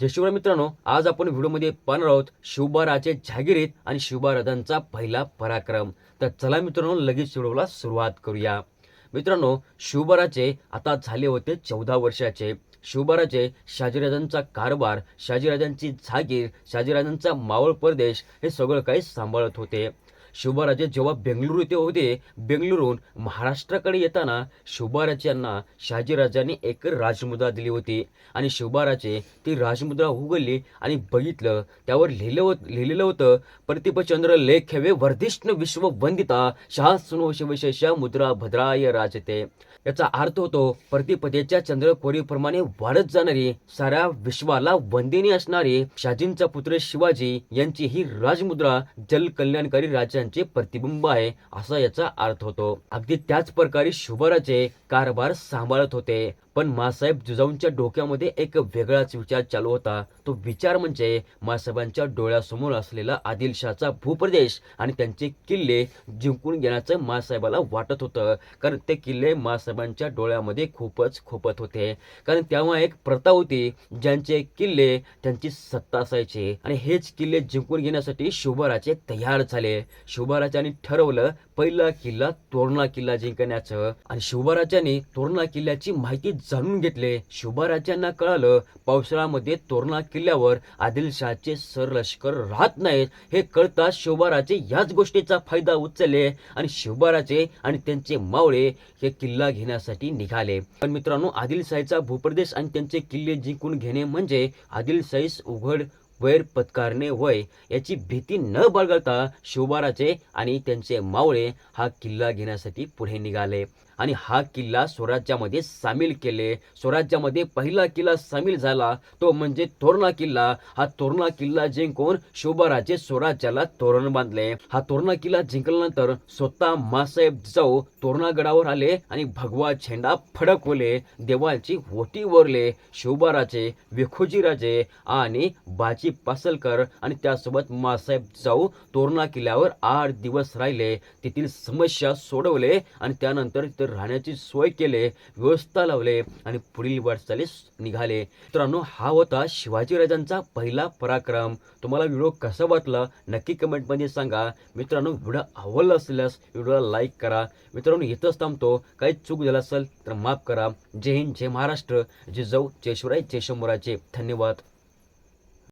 जयशिवराय मित्रांनो आज आपण व्हिडिओमध्ये पाहणार आहोत शिवबाराचे जहागिरीत आणि शिवबाराजांचा पहिला पराक्रम. तर चला मित्रांनो लगेच व्हिडिओला सुरुवात करूया. मित्रांनो शिवबाराचे आता झाले होते चौदा वर्षाचे. शिवबाराचे शहाजीराजांचा कारभार शहाजीराजांची जागीर शहाजीराजांचा मावळ प्रदेश हे सगळं काही सांभाळत होते. शिवबाराजे जेव्हा बेंगलुरू येथे होते बेंगलुरून महाराष्ट्राकडे येताना शिवबाराजे यांना शहाजीराजांनी एक राजमुद्रा दिली होती. आणि शिवबाराचे ती राजमुद्रा उघडली आणि बघितलं त्यावर लिहिलं होत लिहिलेलं होतं प्रतिपचंद्र लेखवे वर्धिष्ण विश्व वंदिता शहा सुनो मुद्रा भद्राय राजते. याचा अर्थ होतो प्रतिपदेच्या चंद्रकोरीप्रमाणे वाढत जाणारी साऱ्या विश्वाला वंदिनी असणारी शहाजींचा पुत्र शिवाजी यांची ही राजमुद्रा जल कल्याणकारी राज्यांचे प्रतिबिंब आहे असा याचा अर्थ होतो. अगदी त्याच प्रकारे शुभराचे कारभार सांभाळत होते. पण मासाहेब जिजाऊंच्या डोक्यामध्ये एक वेगळाच विचार चालू होता. तो विचार म्हणजे मासाहेबांच्या डोळ्यासमोर असलेला आदिलशहाचा भूप्रदेश आणि त्यांचे किल्ले जिंकून घेण्याचं मासाहेबाला वाटत होतं. कारण ते किल्ले मासाहेबांच्या डोळ्यामध्ये खूपच खोपत होते. कारण तेव्हा एक प्रथा होती ज्यांचे किल्ले त्यांची सत्ता असायची आणि हेच किल्ले जिंकून घेण्यासाठी शुभराजे तयार झाले. शिवबाराजांनी ठरवलं पहिला किल्ला तोरणा किल्ला जिंकण्याचं. आणि शिवबाराजांनी तोरणा किल्ल्याची माहिती जाणून घेतले. शिवबाराजांना कळालं पावसाळ्यामध्ये तोरणा किल्ल्यावर आदिलशहाचे सरलष्कर राहत नाहीत. हे कळताच शिवबाराचे याच गोष्टीचा फायदा उचलले आणि शिवबाराचे आणि त्यांचे मावळे हे किल्ला घेण्यासाठी निघाले. पण मित्रांनो आदिलशाहीचा भूप्रदेश आणि त्यांचे किल्ले जिंकून घेणे म्हणजे आदिलशाहीस उघड वैर पत्कारणे वय याची भीती न बाळगता शिवबाराचे आणि त्यांचे मावळे हा किल्ला घेण्यासाठी पुढे निघाले. आणि हा किल्ला स्वराज्यामध्ये सामील केले. स्वराज्यामध्ये पहिला किल्ला सामील झाला. तो म्हणजे तोरणा किल्ला. हा तोरणा किल्ला जिंकून शोभाराजे स्वराज्याला तोरण बांधले. हा तोरणा किल्ला जिंकल्यानंतर स्वतः मासाहेब जाऊ तोरणागडावर आले आणि भगवा झेंडा फडकवले. देवाची होटी वरले शोभाराजे विखोजीराजे आणि बाजी पासलकर आणि त्यासोबत मासाहेब जाऊ तोरणा किल्ल्यावर आठ दिवस राहिले. तेथील समस्या सोडवले आणि त्यानंतर राहण्याची सोय केले व्यवस्था लावले आणि पुढील वाटचालीस निघाले. मित्रांनो हा होता शिवाजीराजांचा पहिला पराक्रम. तुम्हाला व्हिडिओ कसा वाटला नक्की कमेंटमध्ये सांगा. मित्रांनो व्हिडिओ आवडला असल्यास व्हिडिओला लाईक करा. मित्रांनो इथंच थांबतो. काही चूक झाला असेल तर माफ करा. जय हिंद जय महाराष्ट्र. जय जाऊ जय शिवराय जय शंभराचे धन्यवाद.